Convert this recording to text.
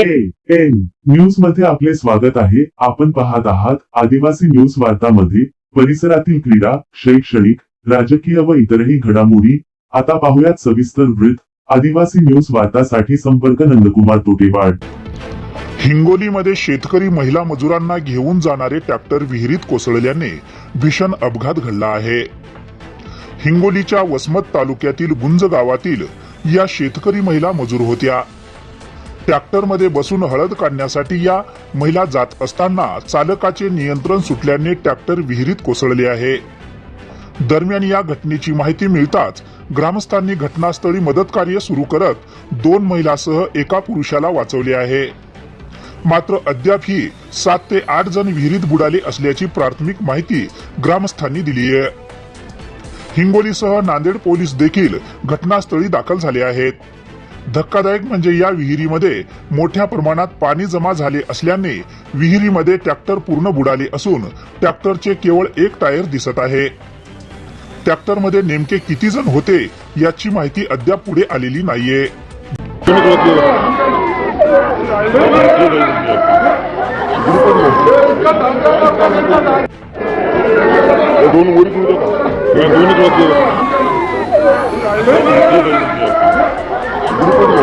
N न्यूजमध्ये आपले स्वागत आहे. आपण पाहत आहात आदिवासी न्यूज वार्तामध्ये. परिसरातील क्रीडा शैक्षणिक राजकीय व इतरही घडामोडी. आता पाहुयात सविस्तर वृत्त. आदिवासी न्यूज वार्तासाठी संपर्क नंदकुमार तोटेवाड. हिंगोलीमध्ये शेतकरी महिला मजुरांना घेऊन जाणारे ट्रॅक्टर विहिरीत कोसळल्याने भीषण अपघात घडला आहे. हिंगोलीच्या वसमत तालुक्यातील गुंज गावातील या शेतकरी महिला मजूर होत्या. ट्रॅक्टरमध्ये बसून हळद काढण्यासाठी या महिला जात असताना चालकाचे नियंत्रण सुटल्याने ट्रॅक्टर विहिरीत कोसळले आहे. दरम्यान या घटनेची माहिती मिळताच ग्रामस्थांनी घटनास्थळी मदत कार्य सुरू करत दोन महिलासह एका पुरुषाला वाचवले आहे. मात्र अद्याप ही सात ते आठ जण विहिरीत बुडाले असल्याची प्राथमिक माहिती ग्रामस्थांनी दिली आहे. हिंगोलीसह नांदेड पोलीस देखील घटनास्थळी दाखल झाले आहेत. धक्कादायक म्हणजे या विहिरीमध्ये मोठ्या प्रमाणात पाणी जमा झाले असल्याने विहिरीमध्ये ट्रॅक्टर पूर्ण बुडाले असून ट्रॅक्टरचे केवळ एक टायर दिसत आहे. ट्रॅक्टरमध्ये नेमके किती जण होते याची माहिती अद्याप पुढे आलेली नाहीये. दोन Grupo 2.